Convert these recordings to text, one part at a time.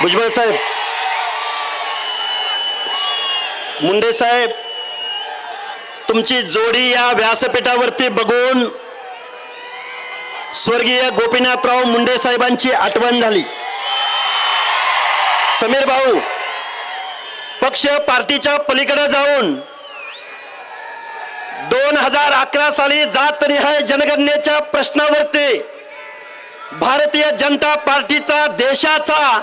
भुजबळ साहेब. मुंडे साहेब तुमची जोडी या व्यासपीठावरती बघून स्वर्गीय गोपीनाथराव मुंडे साहेबांची आठवण झाली. समीर भाऊ पक्ष पार्टीच्या पलीकडे जाऊन दोन हजार अकरा साली जात निहाय जनगणनेच्या प्रश्नावरती भारतीय जनता पार्टीचा देशाचा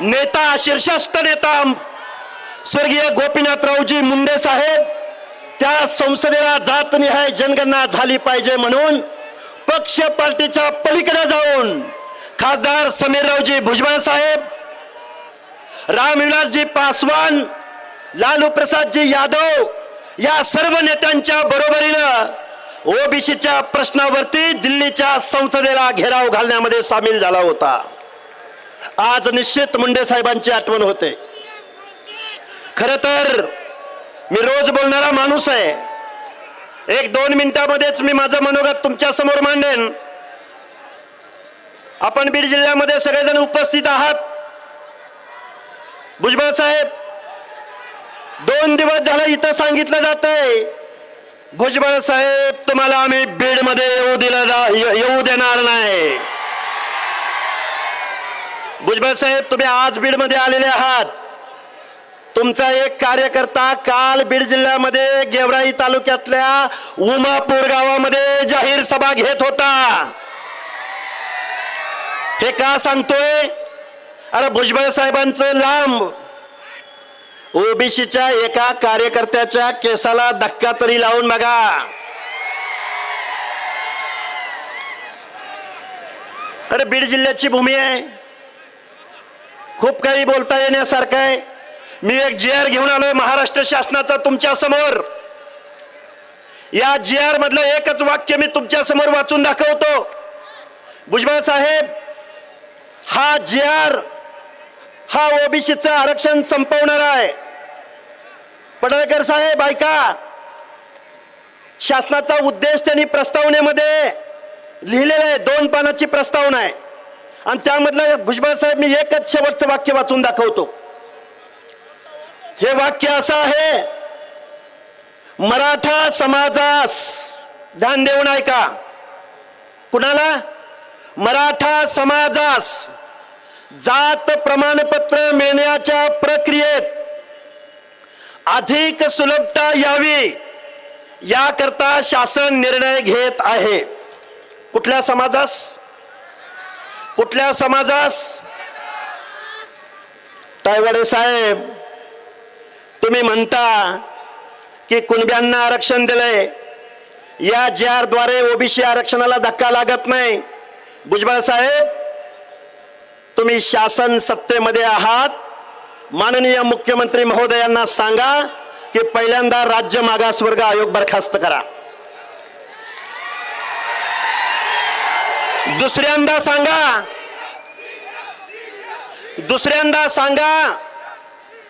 नेता शीर्षस्थ नेता स्वर्गीय गोपीनाथरावजी मुंडे साहेब त्या संसदेला जातनिहाय जनगणना झाली पाहिजे म्हणून पक्ष पार्टीच्या पलीकडे जाऊन खासदार समीररावजी भुजबळ साहेब रामविलासजी पासवान लालू प्रसादजी यादव या सर्व नेत्यांच्या बरोबरीनं ओबीसीच्या प्रश्नावरती दिल्लीच्या संसदेला घेराव घालण्यामध्ये सामील झाला होता. आज निश्चित मुंडे साहेबांची आठवण होते. खर तर मी रोज बोलणारा माणूस आहे. एक दोन मिनिटामध्येच मी माझं मनोगत तुमच्यासमोर मांडेन. आपण बीड जिल्ह्यामध्ये सगळेजण उपस्थित आहात. भुजबळ साहेब दोन दिवस झालं इथं सांगितलं जात आहे भुजबळ साहेब तुम्हाला आम्ही बीडमध्ये येऊ दिलं जा- येऊ देणार नाही. भुजबळ साहेब तुम्ही आज बीडमध्ये आलेले आहात. तुमचा एक कार्यकर्ता काल बीड जिल्ह्यामध्ये गेवराई तालुक्यातल्या उमापूर गावामध्ये जाहीर सभा घेत होता. हे का सांगतोय? अरे भुजबळ साहेबांचं लांब. ओबीसीच्या एका कार्यकर्त्याच्या केसाला धक्का तरी लावून बघा. अरे बीड जिल्ह्याची भूमी आहे. खूप काही बोलता येण्यासारखं आहे. मी एक जी आर घेऊन आलोय महाराष्ट्र शासनाचा तुमच्यासमोर. या जी आर मधलं एकच वाक्य मी तुमच्यासमोर वाचून दाखवतो. भुजबळ साहेब हा जी आर हा ओबीसीचं आरक्षण संपवणार आहे. पडळकर साहेब ऐका. शासनाचा उद्देश त्यांनी प्रस्तावनेमध्ये लिहिलेला आहे दोन पानाची प्रस्तावना आहे. आणि त्यामधलं भुजबळ साहेब मी एकच शेवटचं वाक्य वाचून दाखवतो. हे वाक्य असं आहे मराठा समाजास ध्यान देऊन ऐका कुणाला? मराठा समाजास जात प्रमाणपत्र मिळण्याच्या प्रक्रियेत अधिक सुलभता यावी याकरता शासन निर्णय घेत आहे. कुठल्या समाजास? कुठल्या समाजास? टायवडे साहेब तुम्ही म्हणता की कुणब्यांना आरक्षण दिलंय. या जी आर ओबीसी आरक्षणाला धक्का लागत नाही. भुजबळ साहेब तुम्ही शासन सत्तेमध्ये आहात. माननीय मुख्यमंत्री महोदयांना सांगा की पहिल्यांदा राज्य मागासवर्ग आयोग बरखास्त करा. दुसऱ्यांदा सांगा. दुसऱ्यांदा सांगा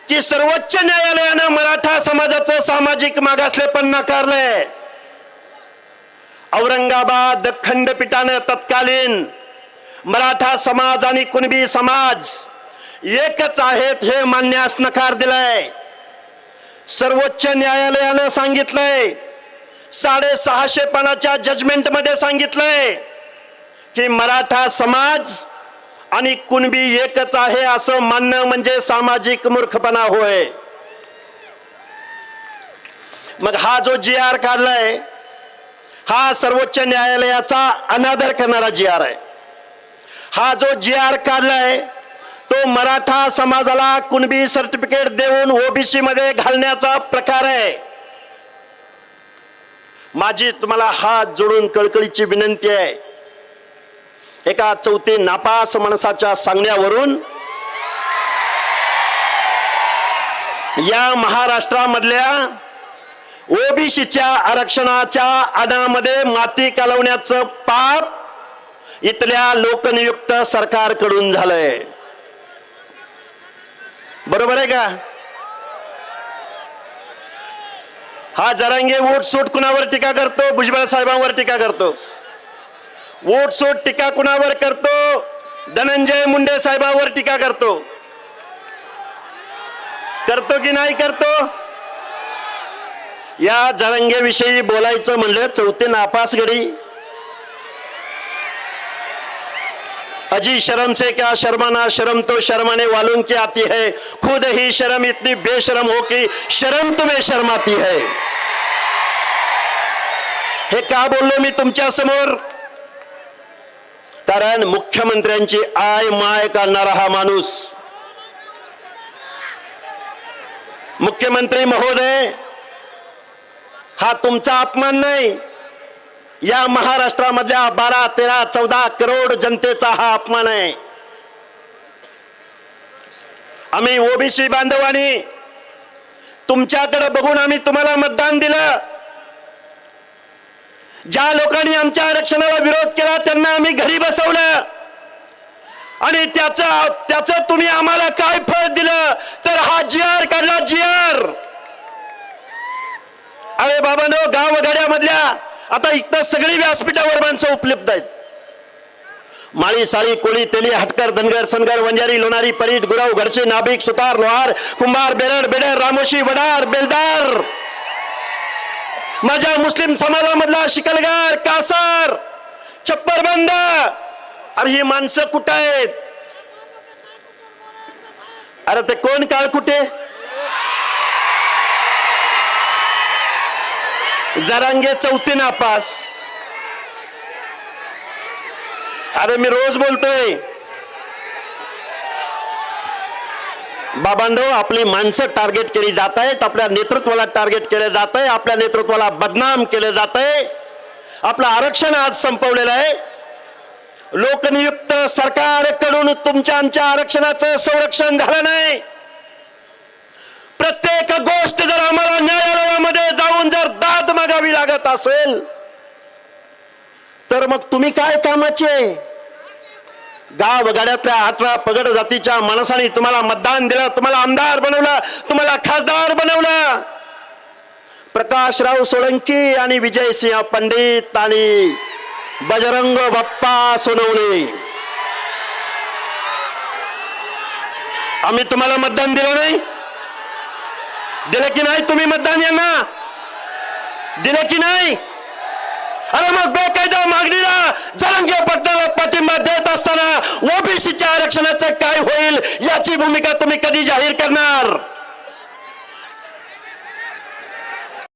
की सर्वोच्च न्यायालयानं मराठा समाजाचं सामाजिक मागासलेपण नाकारलंय. औरंगाबाद खंडपीठानं तत्कालीन मराठा समाज आणि कुणबी समाज एकच आहेत हे मानण्यास नकार दिलाय. सर्वोच्च न्यायालयानं सांगितलंय. साडेसहाशे पानाच्या जजमेंटमध्ये सांगितलंय. की मराठा समाज आणि कुणबी एकच आहे असं मानणं म्हणजे सामाजिक मूर्खपणा होय. मग हा जो जी आर काढलाय हा सर्वोच्च न्यायालयाचा अनादर करणारा जी आर आहे. हा जो जी आर काढलाय तो मराठा समाजाला कुणबी सर्टिफिकेट देऊन ओबीसी मध्ये घालण्याचा प्रकार आहे. माझी तुम्हाला हात जोडून कळकळीची विनंती आहे. एका चौथी नापास माणसाच्या सांगण्यावरून या महाराष्ट्रामधल्या ओबीसीच्या आरक्षणाच्या आडामध्ये माती कालवण्याचं पाप इथल्या लोकनियुक्त सरकारकडून झालंय. बरोबर आहे का? हा जरांगे वोट सूट कुणावर टीका करतो? भुजबळ साहेबांवर टीका करतो. वोट सूट टीका कुणावर करतो? धनंजय मुंडे साहेबांवर टीका करतो. करतो की नाही करतो? या जरंगेविषयी बोलायचं म्हणलं चौथे नापास गडी. अजी शर्म से क्या शर्माना शर्म तो शर्माने वालून की आती है। खुद ही शर्म इतनी बेशरम हो की शर्म तुम्हें शर्माती है। हे का बोललो मी तुमच्यासमोर? कारण मुख्यमंत्र्यांची आय माय करणारा हा माणूस. मुख्यमंत्री महोदय हा तुमचा अपमान नाही. या महाराष्ट्रामधल्या बारा तेरा चौदा करोड जनतेचा हा अपमान आहे. आम्ही ओबीसी बांधवानी तुमच्याकडे बघून आम्ही तुम्हाला मतदान दिलं. ज्या लोकांनी आमच्या आरक्षणाला विरोध केला त्यांना आम्ही घरी बसवलं. आणि त्याचं त्याचं तुम्ही आम्हाला काय फळ दिलं तर हा जी आर काढला जी आर. अरे बाबांनो गाव गाड्यामधल्या आता इथं सगळी व्यासपीठावर माणसं उपलब्ध आहेत. माळी साळी कोळी तेली हटकर धनगर सनगर वंजारी लोणारी परीट गुराव घरचे नाभिक सुतार लोहार कुंभार बेरड बेडर रामोशी वडार बेलदार. माझ्या मुस्लिम समाजामधला शिकलगार कासार छप्परबंद अरे ही माणसं कुठं आहेत? अरे ते कोण काळ कुठे? जरांगे चौथी नापास. अरे मी रोज बोलतोय. बाबांडो आपली माणसं टार्गेट केली जात आहेत आपल्या नेतृत्वाला टार्गेट केले जात आहे आपल्या नेतृत्वाला बदनाम केले जात आहे. आपलं आरक्षण आज संपवलेलं आहे. लोकनियुक्त सरकारकडून तुमच्या आमच्या आरक्षणाचं संरक्षण झालं नाही. प्रत्येक गोष्ट जर आम्हाला न्यायालयामध्ये जाऊन जर दाद मागावी लागत असेल तर मग तुम्ही काय कामाचे? गाव गाड्यातल्या अठरा पगड जातीच्या माणसाने तुम्हाला मतदान दिलं तुम्हाला आमदार बनवलं तुम्हाला खासदार बनवलं. प्रकाशराव सोळंकी आणि विजयसिंह पंडित आणि बजरंग बाप्पा सोनवणे. आम्ही तुम्हाला मतदान दिलं नाही. दिलं की नाही तुम्ही मतदान यांना? दिलं की नाही? आणि मग बेकायदा मागणीला जलंगी पटणाला पाठिंबा देत असताना ओबीसीच्या आरक्षणाचं काय होईल याची भूमिका तुम्ही कधी जाहीर करणार?